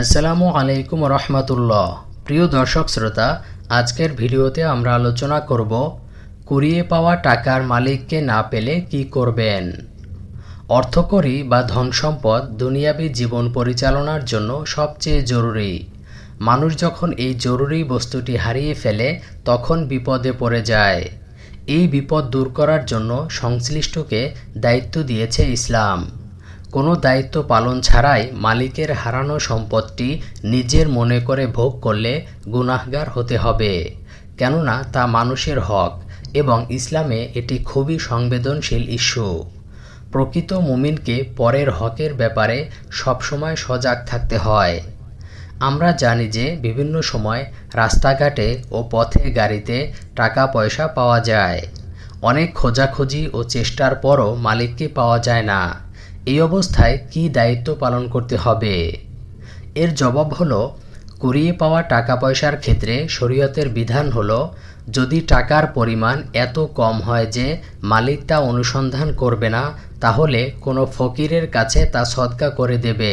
আসসালামু আলাইকুম রহমতুল্লাহ। প্রিয় দর্শক শ্রোতা, আজকের ভিডিওতে আমরা আলোচনা করব, কুড়িয়ে পাওয়া টাকার মালিককে না পেলে কি করবেন? অর্থকরী বা ধন সম্পদ দুনিয়াবী জীবন পরিচালনার জন্য সবচেয়ে জরুরি। মানুষ যখন এই জরুরি বস্তুটি হারিয়ে ফেলে, তখন বিপদে পড়ে যায়। এই বিপদ দূর করার জন্য সংশ্লিষ্টকে দায়িত্ব দিয়েছে ইসলাম। কোনো দায়িত্ব পালন ছাড়াই মালিকের হারানো সম্পদটি নিজের মনে করে ভোগ করলে গুনাহগার হতে হবে। কেননা তা মানুষের হক এবং ইসলামে এটি খুবই সংবেদনশীল ইস্যু। প্রকৃত মুমিনকে পরের হকের ব্যাপারে সবসময় সজাগ থাকতে হয়। আমরা জানি যে বিভিন্ন সময় রাস্তাঘাটে ও পথে গাড়িতে টাকা পয়সা পাওয়া যায়। অনেক খোঁজাখুঁজি ও চেষ্টার পরও মালিককে পাওয়া যায় না। এই অবস্থায় কি দায়িত্ব পালন করতে হবে? এর জবাব হলো, কুড়িয়ে পাওয়া টাকা পয়সার ক্ষেত্রে শরীয়তের বিধান হল, যদি টাকার পরিমাণ এত কম হয় যে মালিক তা অনুসন্ধান করবে না, তাহলে কোনো ফকিরের কাছে তা সদকা করে দেবে।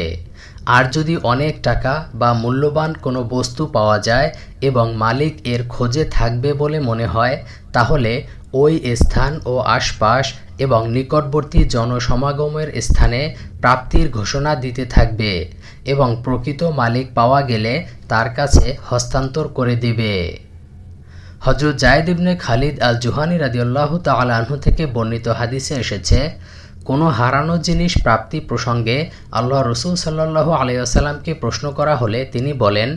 আর যদি অনেক টাকা বা মূল্যবান কোনো বস্তু পাওয়া যায় এবং মালিক এর খোঁজে থাকবে বলে মনে হয়, তাহলে ওই স্থান ও আশপাশ এবং নিকটবর্তী জনসমাগমের স্থানে প্রাপ্তির ঘোষণা দিতে থাকবে এবং প্রকৃত মালিক পাওয়া গেলে তার কাছে হস্তান্তর করে দেবে। হজরত জায়দ ইবনে খালিদ আল জুহানি রাদিউল্লাহ তালাহু থেকে বর্ণিত হাদিসে এসেছে, কোনো হারানো জিনিস প্রাপ্তি প্রসঙ্গে আল্লাহ রসুল সাল্লাহ আলিয়াসাল্লামকে প্রশ্ন করা হলে তিনি বলেন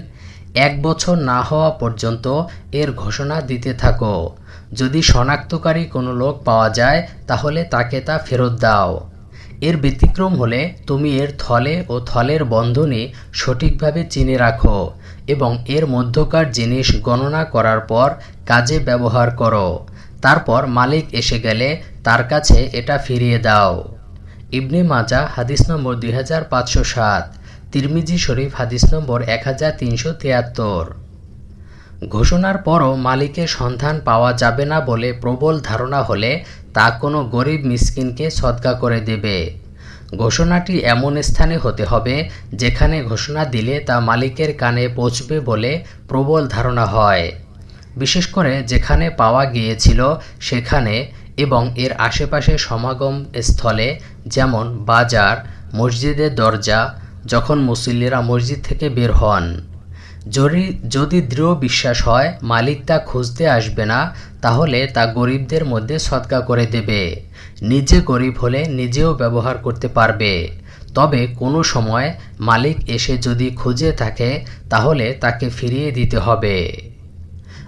এক বছর না হওয়া পর্যন্ত এর ঘোষণা দিতে থাকো। যদি শনাক্তকারী কোনো লোক পাওয়া যায়, তাহলে তাকে তা ফেরত দাও। এর ব্যতিক্রম হলে তুমি এর থলে ও থলের বন্ধনী সঠিকভাবে চিনে রাখো এবং এর মধ্যকার জিনিস গণনা করার পর কাজে ব্যবহার করো। তারপর মালিক এসে গেলে তার কাছে এটা ফিরিয়ে দাও। ইবনে মাজা হাদিস নম্বর দুই হাজার পাঁচশো সাত। তিরমিজি শরীফ হাদিস নম্বর এক হাজার তিনশো তিয়াত্তর। ঘোষণার পরও মালিকের সন্ধান পাওয়া যাবে না বলে প্রবল ধারণা হলে তা কোনো গরিব মিসকিনকে সদকা করে দেবে। ঘোষণাটি এমন স্থানে হতে হবে যেখানে ঘোষণা দিলে তা মালিকের কানে পৌঁছবে বলে প্রবল ধারণা হয়। বিশেষ করে যেখানে পাওয়া গিয়েছিল সেখানে এবং এর আশেপাশে সমাগম স্থলে যেমন বাজার, মসজিদের দরজা যখন মুসল্লিরা মসজিদ থেকে বের হন। যদি যদি দৃঢ় বিশ্বাস হয়, মালিক তা খুঁজতে আসবে না, তাহলে তা গরিবদের মধ্যে সৎকা করে দেবে। নিজে গরিব হলে নিজেও ব্যবহার করতে পারবে। তবে কোনো সময় মালিক এসে যদি খুঁজে থাকে, তাহলে তাকে ফিরিয়ে দিতে হবে।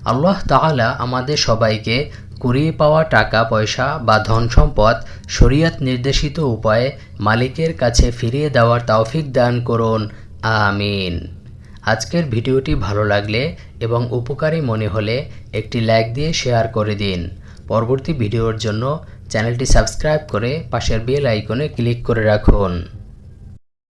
আল্লাহ তাআলা আমাদের সবাইকে কুড়িয়ে পাওয়া টাকা, পয়সা বা ধন সম্পদ শরীয়ত নির্দেশিত উপায়ে মালিকের কাছে ফিরিয়ে দেওয়ার তৌফিক দান করুন। আমিন। আজকের ভিডিওটি ভালো লাগলে এবং উপকারী মনে হলে একটি লাইক দিয়ে শেয়ার করে দিন। পরবর্তী ভিডিওর জন্য চ্যানেলটি সাবস্ক্রাইব করে পাশের বেল আইকনে ক্লিক করে রাখুন।